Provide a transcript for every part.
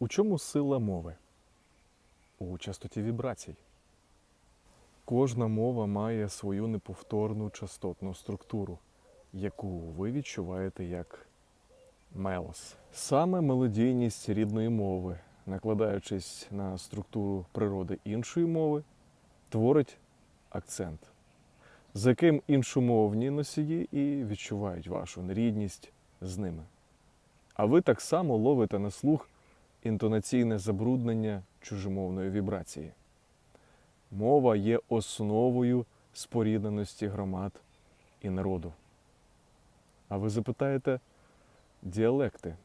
У чому сила мови? У частоті вібрацій. Кожна мова має свою неповторну частотну структуру, яку ви відчуваєте як мелос. Саме мелодійність рідної мови, накладаючись на структуру природи іншої мови, творить акцент, за яким іншомовні носії і відчувають вашу нерідність з ними. А ви так само ловите на слух інтонаційне забруднення чужомовної вібрації. Мова є основою спорідненості громад і народу. А ви запитаєте, діалекти.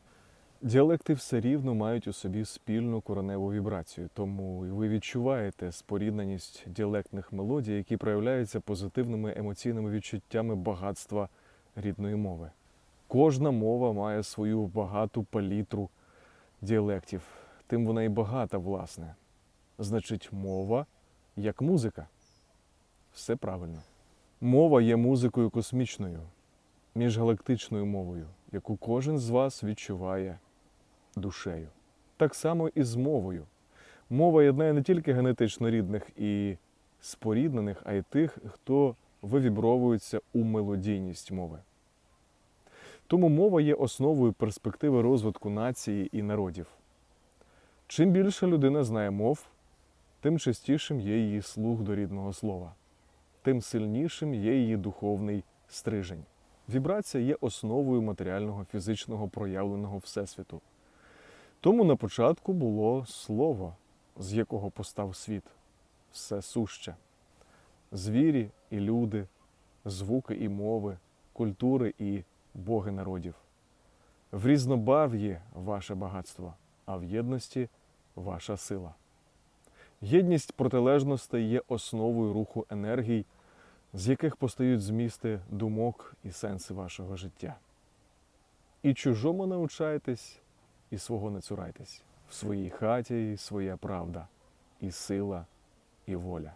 Діалекти все рівно мають у собі спільну кореневу вібрацію, тому ви відчуваєте спорідненість діалектних мелодій, які проявляються позитивними емоційними відчуттями багатства рідної мови. Кожна мова має свою багату палітру діалектів, тим вона і багата, власне. Значить, мова як музика. Все правильно. Мова є музикою космічною, міжгалактичною мовою, яку кожен з вас відчуває душею. Так само і з мовою. Мова єднає не тільки генетично рідних і споріднених, а й тих, хто вивібровується у мелодійність мови. Тому мова є основою перспективи розвитку нації і народів. Чим більше людина знає мов, тим частішим є її слух до рідного слова, тим сильнішим є її духовний стрижень. Вібрація є основою матеріального фізичного проявленого Всесвіту. Тому на початку було слово, з якого постав світ, все суще. Звірі і люди, звуки і мови, культури і боги народів. В різнобарв'ї ваше багатство, а в єдності ваша сила. Єдність протилежностей є основою руху енергій, з яких постають змісти думок і сенси вашого життя. І чужому навчайтесь, і свого не цурайтесь. В своїй хаті своя правда, і сила, і воля.